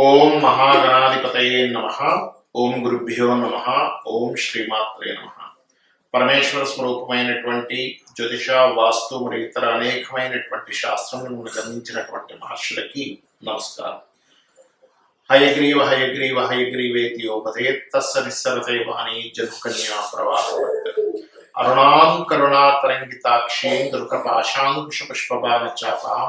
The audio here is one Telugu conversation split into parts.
ఓం మహాగణాధిపతయే నమ ఓం గురుభ్యో నమ ఓం శ్రీమాత్రే నమ పరమేశ్వర స్వరూపమైనటువంటి జ్యోతిష వాస్తు మరియు ఇతర అనేకమైనటువంటి శాస్త్రములను గమనించినటువంటి మహర్షులకి నమస్కారం హయగ్రీవ హయగ్రీవ హయగ్రీవేతి యోపదేత్తస్స నిస్సరతే వాణి జనుకన్యా ప్రవాహ అరుణాం కరుణాతరంగితాక్షీం దుర్గపాశాంకుశ పుష్పబాణ చాపాం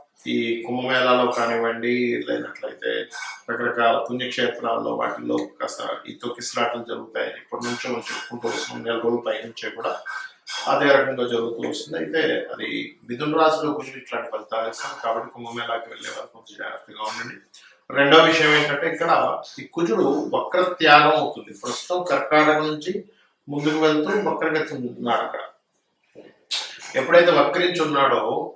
ఈ కుంభమేళాలో కానివ్వండి లేనట్లయితే రకరకాల పుణ్యక్షేత్రాల్లో వాటిల్లో కాస్త ఈ తొక్కిసలాటలు జరుగుతాయని ఇప్పటి నుంచో మనం చెప్పుకుంటూ వస్తున్నాం. నెల రోజుల పై నుంచే కూడా అదే రకంగా జరుగుతూ వస్తుంది. అయితే అది మిథున రాశిలో కుజుడు ఇట్లాంటి ఫలితాలు ఇస్తాం. కాబట్టి కుంభమేళాకి వెళ్ళే వరకు కొంచెం జాగ్రత్తగా ఉండండి. రెండో విషయం ఏంటంటే ఇక్కడ ఈ కుజుడు వక్ర త్యాగం అవుతుంది. ప్రస్తుతం కర్కాటక నుంచి ముందుకు వెళ్తూ వక్రగతి ఉన్నాడు అక్కడ. ఎప్పుడైతే వక్రించి ఉన్నాడో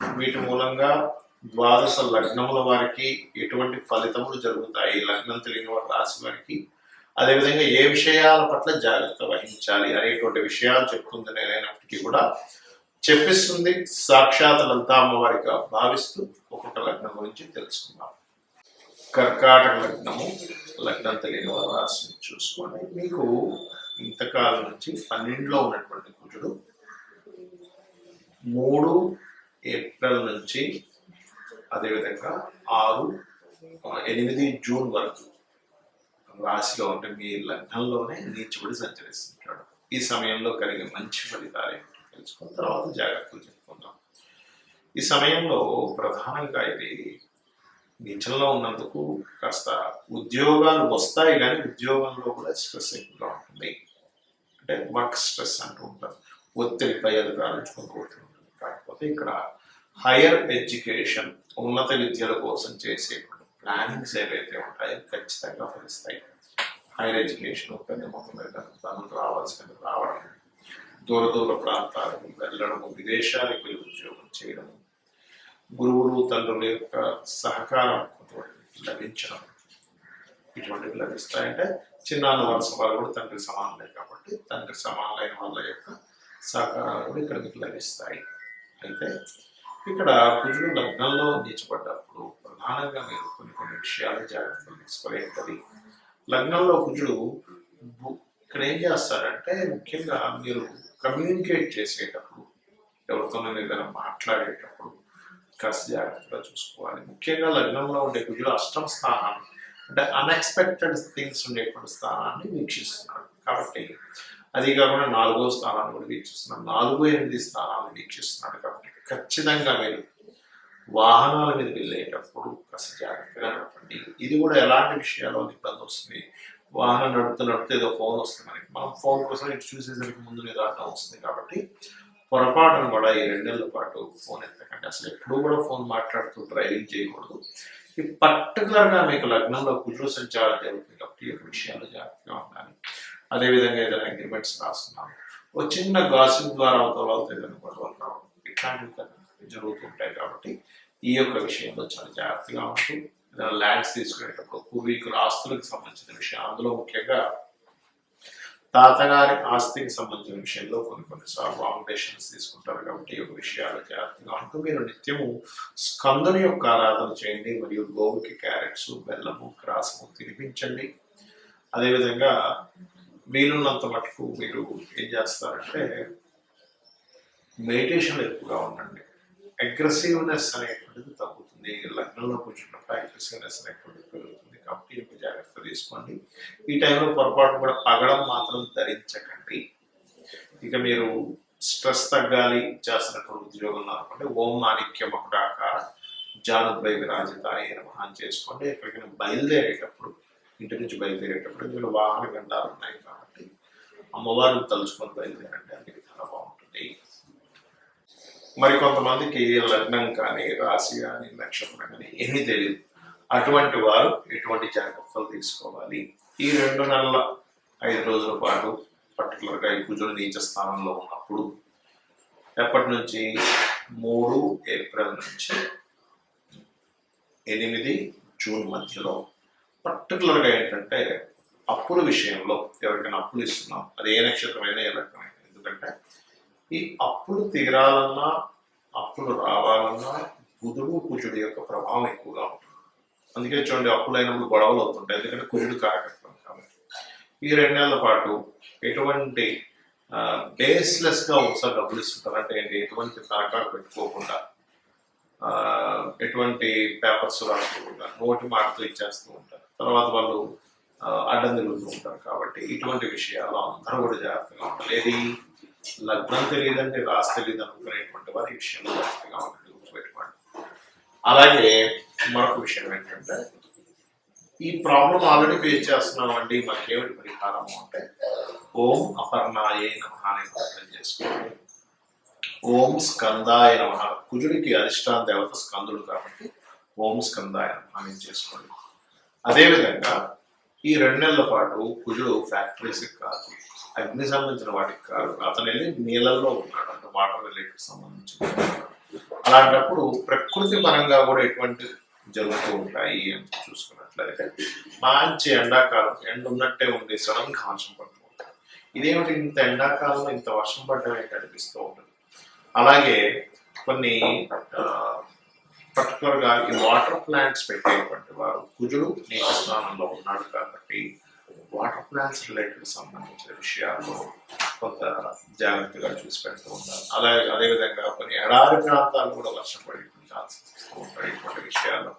వీటి మూలంగా ద్వాదశ లగ్నముల వారికి ఎటువంటి ఫలితములు జరుగుతాయి? లగ్నం తెలియని వారి రాశి వారికి అదేవిధంగా ఏ విషయాల పట్ల జాగ్రత్త వహించాలి అనేటువంటి విషయాలు చెప్తుంది నేనైనప్పటికీ కూడా చెప్పిస్తుంది. సాక్షాత్ లలితా అమ్మవారిగా భావిస్తూ ఒక్కొక్క లగ్నం గురించి తెలుసుకుందాం. కర్కాటక లగ్నము లగ్నం తెలియని వారి రాశిని చూసుకోండి మీకు ఇంతకాలం నుంచి పన్నెండులో ఉన్నటువంటి కుజుడు మూడు నుంచి అదేవిధంగా ఆరు ఎనిమిది జూన్ వరకు రాశిలో ఉంటే మీ లగ్నంలోనే నీచుబడి సంచరిస్తుంటాడు. ఈ సమయంలో కలిగే మంచి ఫలితాలు తెలుసుకున్న తర్వాత జాగ్రత్తలు చెప్పుకుందాం. ఈ సమయంలో ప్రధానంగా ఇది నిజంలో ఉన్నందుకు కాస్త ఉద్యోగాలు వస్తాయి కానీ ఉద్యోగంలో కూడా స్ట్రెస్ ఎక్కువగా ఉంటుంది. అంటే వర్క్ స్ట్రెస్ అంటూ ఉంటారు. ఒత్తిడి పై అధికారులు ఉంటుంది కాకపోతే ఇక్కడ హైయర్ ఎడ్యుకేషన్ ఉన్నత విద్యల కోసం చేసేటువంటి ప్లానింగ్స్ ఏవైతే ఉంటాయో ఖచ్చితంగా ఫలిస్తాయి. హైయర్ ఎడ్యుకేషన్ పెద్ద మొత్తం మీద తనకు రావాల్సిన రావడం దూర దూర ప్రాంతాలకు వెళ్ళడము విదేశాలకు వెళ్ళి ఉద్యోగం చేయడము గురువులు తండ్రుల యొక్క సహకారం లభించడం ఇటువంటివి లభిస్తాయంటే చిన్నాన్న వలస వాళ్ళు కూడా తండ్రి సమానమే కాబట్టి తండ్రి సమానమైన వాళ్ళ యొక్క సహకారాలు కూడా ఇక్కడ మీకు లభిస్తాయి. అయితే ఇక్కడ కుజుడు లగ్నంలో నీచబడ్డప్పుడు ప్రధానంగా మీరు కొన్ని కొన్ని విషయాలు జాగ్రత్తలు తీసుకోలేదు లగ్నంలో కుజుడు ఇక్కడ ఏం చేస్తారంటే ముఖ్యంగా మీరు కమ్యూనికేట్ చేసేటప్పుడు ఎవరితోనో ఏదైనా మాట్లాడేటప్పుడు కాస్త జాగ్రత్తగా చూసుకోవాలి. ముఖ్యంగా లగ్నంలో ఉండే కుజుడు అష్టమ స్థానాన్ని అంటే అన్ఎక్స్పెక్టెడ్ థింగ్స్ ఉండేటువంటి స్థానాన్ని వీక్షిస్తున్నాడు. కాబట్టి అది కాకుండా నాలుగో స్థానాన్ని కూడా వీక్షిస్తున్నాడు నాలుగో ఎనిమిది స్థానాలను వీక్షిస్తున్నాడు కాబట్టి ఖచ్చితంగా మీరు వాహనాల మీద వెళ్ళేటప్పుడు కాస్త జాగ్రత్తగా నడపండి. ఇది కూడా ఎలాంటి విషయాల్లో ఇబ్బంది వస్తుంది? వాహనం నడుపుతూ నడిపితే ఏదో ఫోన్ వస్తుంది మనకి. మనం ఫోన్ కోసం ఇటు చూసేసరికి ముందు మీద అడ్డం వస్తుంది కాబట్టి పొరపాటును కూడా ఈ రెండేళ్ళ పాటు ఫోన్ ఎత్తకండి. అసలు ఎప్పుడూ కూడా ఫోన్ మాట్లాడుతూ డ్రైవింగ్ చేయకూడదు. ఈ పర్టికులర్గా మీకు లగ్నంలో కుజుడు సంచారం జరుగుతుంది కాబట్టి ఈ విషయాలు జాగ్రత్తగా ఉండాలి. అదేవిధంగా ఏదైనా అగ్రిమెంట్స్ రాస్తున్నాం. ఒక చిన్న గాసిప్ ద్వారా అవతల వాళ్ళతో ఏదైనా గొడవలు రావడం ఇట్లాంటివి జరుగుతుంటాయి కాబట్టి ఈ యొక్క విషయంలో చాలా జాగ్రత్తగా ఉంటూ ఏదైనా ల్యాండ్స్ తీసుకునేటప్పుడు పూర్వీకుల ఆస్తులకు సంబంధించిన విషయం అందులో ముఖ్యంగా తాతగారి ఆస్తికి సంబంధించిన విషయంలో కొన్ని కొన్నిసార్లు ఫౌండేషన్స్ తీసుకుంటారు కాబట్టి ఈ యొక్క విషయాలు జాగ్రత్తగా ఉంటూ మీరు నిత్యము స్కందుని యొక్క ఆరాధన చేయండి మరియు గోవుకి క్యారెట్స్ బెల్లము క్రాసము తినిపించండి. అదేవిధంగా వీలున్నంత మటుకు మీరు ఏం చేస్తారంటే మెడిటేషన్ ఎక్కువగా ఉండండి. అగ్రెసివ్నెస్ అనేటువంటిది తగ్గుతుంది. లగ్నంలో కూర్చున్నప్పుడు అగ్రెసివ్నెస్ అనేటువంటిది పెరుగుతుంది. కాబట్టి యొక్క జాగ్రత్త తీసుకోండి. ఈ టైంలో పొరపాటు కూడా పగడం మాత్రం ధరించకండి. ఇక మీరు స్ట్రెస్ తగ్గాలి చేస్తున్నటువంటి ఉద్యోగంలో అనుకుంటే ఓం మాణిక్యం ఒకటాకార జానుద్వై విరాజితాయ నమః చేసుకోండి. ఎక్కడికైనా బయలుదేరేటప్పుడు ఇంటి నుంచి బయలుదేరేటప్పుడు ఇందులో వాహన గండాలు ఉన్నాయి. అమ్మవారిని తలుచుకొని బయలుదేరండి చాలా బాగుంటుంది. మరి కొంతమందికి లగ్నం కానీ రాశి కానీ నక్షత్రం కానీ ఏమీ తెలియదు. అటువంటి వారు ఎటువంటి జాగ్రత్తలు తీసుకోవాలి? ఈ రెండు నెలల ఐదు రోజుల పాటు పర్టికులర్గా ఈ కుజుడు నీచ స్థానంలో ఉన్నప్పుడు ఎప్పటి నుంచి? మూడు ఏప్రిల్ నుంచి. ఎనిమిది జూన్ మధ్యలో. పర్టికులర్గా ఏంటంటే అప్పుల విషయంలో ఎవరికైనా అప్పులు ఇస్తున్నాం. అది ఏ నక్షత్రమైనా ఏ లగ్నమైనా. ఎందుకంటే ఈ అప్పులు తీరాలన్నా అప్పులు రావాలన్నా బుధుడు కుజుడు యొక్క ప్రభావం ఎక్కువగా ఉంటుంది. అందుకే చూడండి అప్పులైనప్పుడు గొడవలు అవుతుంటాయి. ఎందుకంటే కుజుడు కారకత్వం కాబట్టి. ఈ రెండేళ్ళ పాటు ఎటువంటి బేస్లెస్గా ఒకసారి డబ్బులు ఇస్తుంటారు? అంటే ఏంటి? ఎటువంటి తనఖాలు పెట్టుకోకుండా ఎటువంటి పేపర్స్ రాసుకోకుండా నోటి మాటతో ఇచ్చేస్తూ ఉంటారు. తర్వాత వాళ్ళు అడ్డం తిరుగుతూ ఉంటారు కాబట్టి ఇటువంటి విషయాలు అందరూ కూడా జాగ్రత్తగా ఉండాలి. ఏది లగ్నం తెలియదండి రాసి తెలియదు అనుకునేటువంటి వారి ఈ విషయంలో జాగ్రత్తగా ఉండండి గుర్తుపెట్టుకోండి. అలాగే మరొక విషయం ఏంటంటే ఈ ప్రాబ్లం ఆల్రెడీ ఫేస్ చేస్తున్నాం అండి మనకేమిటి పరిహారం అంటే ఓం అపర్ణాయే నమ అనే ప్రార్థన చేసుకోండి. ఓం స్కందాయ నమ. కుజుడికి అధిష్టాన దేవత స్కందుడు కాబట్టి ఓం స్కందాయ నమ చేసుకోండి. అదేవిధంగా ఈ రెండు నెలల పాటు కుజుడు ఫ్యాక్టరీస్కి కాదు అగ్ని సంబంధించిన వాటికి కాదు అతను వెళ్ళి నీళ్ళల్లో ఉన్నాడు అంటే వాటర్ రిలేటెడ్ సంబంధించిన అలాంటప్పుడు ప్రకృతి పరంగా కూడా ఎటువంటి జరుగుతూ ఉంటాయి అని చూసుకున్నట్లయితే మంచి ఎండాకాలం ఎండ ఉన్నట్టే ఉండి సడన్గా వర్షం పడుతూ ఉంటుంది. ఇదేమిటి ఇంత ఎండాకాలంలో ఇంత వర్షం పడ్డమే కనిపిస్తూ ఉంటుంది. అలాగే కొన్ని పర్టికులర్గా ఈ వాటర్ ప్లాంట్స్ పెట్టేటువంటి వారు కుజుడు నీటి స్థానంలో ఉన్నాడు కాబట్టి వాటర్ ప్లాంట్స్ రిలేటెడ్ సంబంధించిన విషయాల్లో కొంత జాగ్రత్తగా చూసి పెడుతూ ఉండాలి అలాగే అదేవిధంగా కొన్ని ఎడారి ప్రాంతాలు కూడా వర్షం పడేటువంటి ఛాన్సెస్ ఇస్తూ ఉంటాయి ఇటువంటి విషయాల్లో.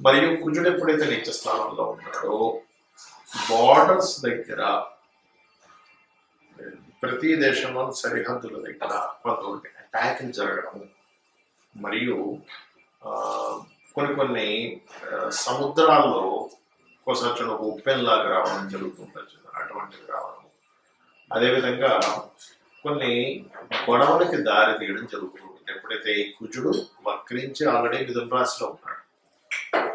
మరియు కుజుడు ఎప్పుడైతే నీచ స్థానంలో ఉన్నాడో బార్డర్స్ దగ్గర ప్రతి దేశంలో సరిహద్దుల దగ్గర కొంత అటాకింగ్ జరగడం మరియు కొన్ని కొన్ని సముద్రాల్లో ఒకసారి ఒక ఉప్పెన్లాగా రావడం జరుగుతుంటుంది అటువంటివి రావడం. అదేవిధంగా కొన్ని గొడవలకి దారి తీయడం జరుగుతుంది ఎప్పుడైతే ఈ కుజుడు వక్రించి ఆల్రెడీ మిథున రాశిలో ఉన్నాడు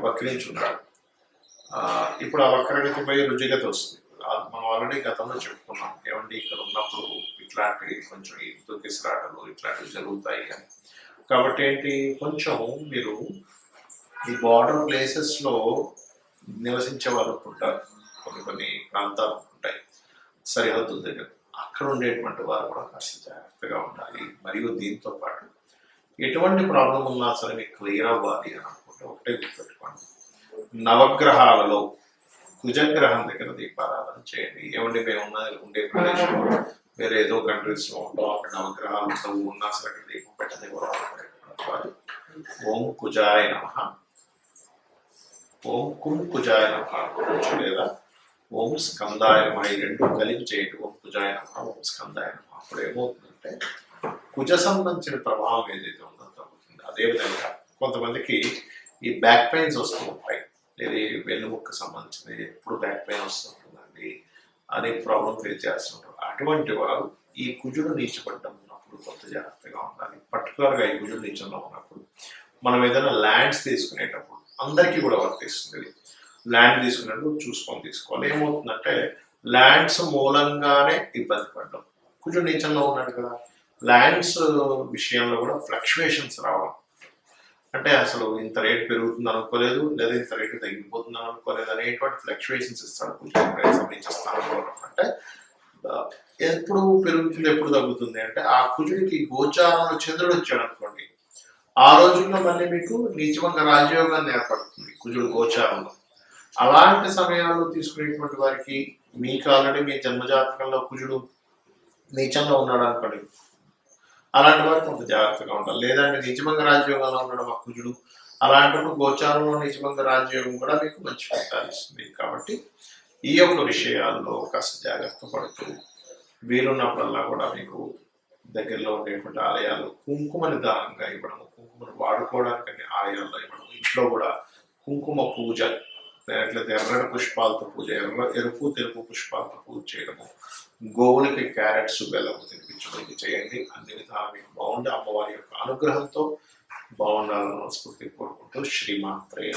వక్రించి ఉన్నాడు ఇప్పుడు ఆ వక్రగతిపై రుజుగతి వస్తుంది. మనం ఆల్రెడీ గతంలో చెప్పుకున్నాం ఏమంటే ఇక్కడ ఉన్నప్పుడు ఇట్లాంటివి కొంచెం ఈ దుఃఖిసరాటలు ఇట్లాంటివి జరుగుతాయి అని. కాబట్టి ఏంటి కొంచెం మీరు ఈ బార్డర్ ప్లేసెస్లో నివసించే వాళ్ళు ఉంటారు కొన్ని కొన్ని ప్రాంతాలు ఉంటాయి. సరిహద్దుల దగ్గర. అక్కడ ఉండేటువంటి వారు కూడా కాస్త జాగ్రత్తగా ఉండాలి. మరియు దీంతో పాటు ఎటువంటి ప్రాబ్లం ఉన్నా సరే మీకు క్లియర్ అవ్వాలి అని అనుకుంటే. ఒకటే గుర్తుపెట్టుకోండి. నవగ్రహాలలో కుజగ్రహం దగ్గర దీపారాధన చేయండి. ఏమండి? మేము ఉన్న ఉండే ప్రదేశంలో వేరే ఏదో కంట్రీస్లో ఉంటాం. అక్కడ నవగ్రహాలు ఉండవు ఉన్నా సరే అక్కడ దీపం పెట్టని ఓం కుజాయ నమ. ఓం కుం కుజాయ నమ అనుకోవచ్చు లేదా ఓం స్కందాయ నమ. ఈ రెండు కలిపి చేయండి ఓం కుజాయ నమ ఓం స్కందాయ నమ. అప్పుడు ఏమవుతుందంటే కుజ సంబంధించిన ప్రభావం ఏదైతే ఉందో తగ్గుతుంది అదేవిధంగా కొంతమందికి ఈ బ్యాక్ పెయిన్స్ వస్తూ ఉంటాయి. ఇది వెన్నుముక్క సంబంధించినది ఎప్పుడు బ్యాక్ పెయిన్ వస్తుంటుందండి అనే ప్రాబ్లం ఫేస్ చేస్తుంటారు. అటువంటి వారు ఈ కుజుడు నీచబడ్డం ఉన్నప్పుడు కొంత జాగ్రత్త. పర్టికులర్గా ఈ కుజుడు నీచంలో ఉన్నప్పుడు మనం ఏదైనా ల్యాండ్స్ తీసుకునేటప్పుడు అందరికీ కూడా వర్తిస్తుంది ల్యాండ్ తీసుకునేటప్పుడు చూసుకొని తీసుకోవాలి. ఏమవుతుందంటే ల్యాండ్స్ మూలంగానే ఇబ్బంది పడడం. కొంచెం నీచంలో ఉన్నాడు కదా. ల్యాండ్స్ విషయంలో కూడా ఫ్లక్చువేషన్స్ రావడం. అంటే అసలు ఇంత రేట్ పెరుగుతుంది అనుకోలేదు లేదా ఇంత రేటు తగ్గిపోతుంది అనుకోలేదు అనేటువంటి ఫ్లక్చువేషన్స్ ఇస్తాడు కొంచెం. సంబంధించిన అంటే ఎప్పుడు పెరుగుతుంది ఎప్పుడు తగ్గుతుంది అంటే ఆ కుజుడికి గోచారంలో చంద్రుడు వచ్చాడు అనుకోండి. ఆ రోజుల్లో మళ్ళీ మీకు నీచమంగా రాజయోగాన్ని ఏర్పడుతుంది కుజుడు గోచారంలో. అలాంటి సమయాల్లో తీసుకునేటువంటి వారికి మీకు ఆల్రెడీ మీ జన్మజాతకంలో కుజుడు నీచంగా ఉన్నాడు అనుకోండి. అలాంటి వారు కొంత జాగ్రత్తగా ఉండాలి. లేదంటే నిజమంగా రాజ్యోగంలో ఉండడం ఆ కుజుడు. అలాంటప్పుడు గోచారంలో నిజమంగా రాజ్యోగం కూడా మీకు మంచి ఫలితాలు ఇస్తుంది. కాబట్టి ఈ యొక్క విషయాల్లో కాస్త జాగ్రత్త పడుతూ వీలున్నప్పుడల్లా కూడా మీకు దగ్గరలో ఉండేటువంటి ఆలయాలు కుంకుమని దానంగా ఇవ్వడము కుంకుమను వాడుకోవడానికి ఆలయాల్లో ఇవ్వడం ఇంట్లో కూడా కుంకుమ పూజ లేనట్లయితే ఎర్రటి పుష్పాలతో పూజ ఎర్ర ఎరుపు తెలుపు పుష్పాలతో పూజ చేయడము గోవులకి క్యారెట్స్ బెల్లము తినిపించడానికి చేయండి. అన్ని విధాలు మీకు బాగుండి. అమ్మవారి యొక్క అనుగ్రహంతో బాగుండాలని మనస్ఫూర్తి కోరుకుంటూ శ్రీమాత్రేయ